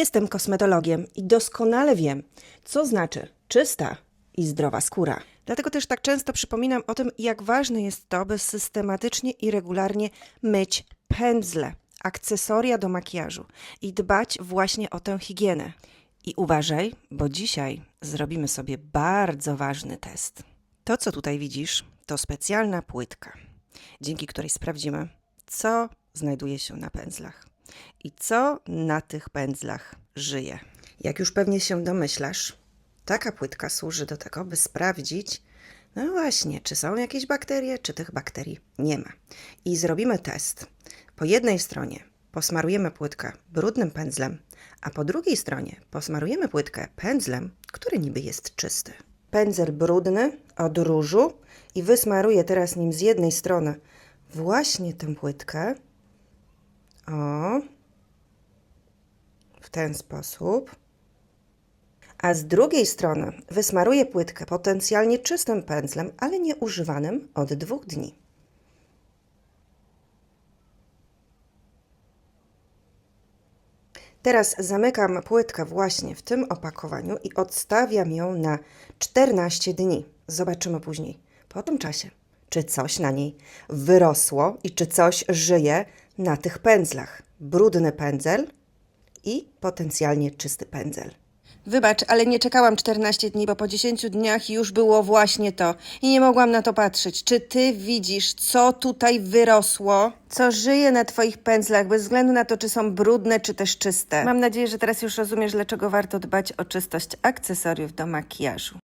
Jestem kosmetologiem i doskonale wiem, co znaczy czysta i zdrowa skóra. Dlatego też tak często przypominam o tym, jak ważne jest to, by systematycznie i regularnie myć pędzle, akcesoria do makijażu i dbać właśnie o tę higienę. I uważaj, bo dzisiaj zrobimy sobie bardzo ważny test. To, co tutaj widzisz, to specjalna płytka, dzięki której sprawdzimy, co znajduje się na pędzlach i co na tych pędzlach żyje. Jak już pewnie się domyślasz, taka płytka służy do tego, by sprawdzić, no właśnie, czy są jakieś bakterie, czy tych bakterii nie ma. I zrobimy test. Po jednej stronie posmarujemy płytkę brudnym pędzlem, a po drugiej stronie posmarujemy płytkę pędzlem, który niby jest czysty. Pędzel brudny od różu i wysmaruję teraz nim z jednej strony właśnie tę płytkę. O, w ten sposób. A z drugiej strony wysmaruję płytkę potencjalnie czystym pędzlem, ale nieużywanym od dwóch dni. Teraz zamykam płytkę właśnie w tym opakowaniu i odstawiam ją na 14 dni. Zobaczymy później, po tym czasie, czy coś na niej wyrosło i czy coś żyje na tych pędzlach. Brudny pędzel i potencjalnie czysty pędzel. Wybacz, ale nie czekałam 14 dni, bo po 10 dniach już było właśnie to i nie mogłam na to patrzeć. Czy ty widzisz, co tutaj wyrosło? Co żyje na twoich pędzlach, bez względu na to, czy są brudne, czy też czyste? Mam nadzieję, że teraz już rozumiesz, dlaczego warto dbać o czystość akcesoriów do makijażu.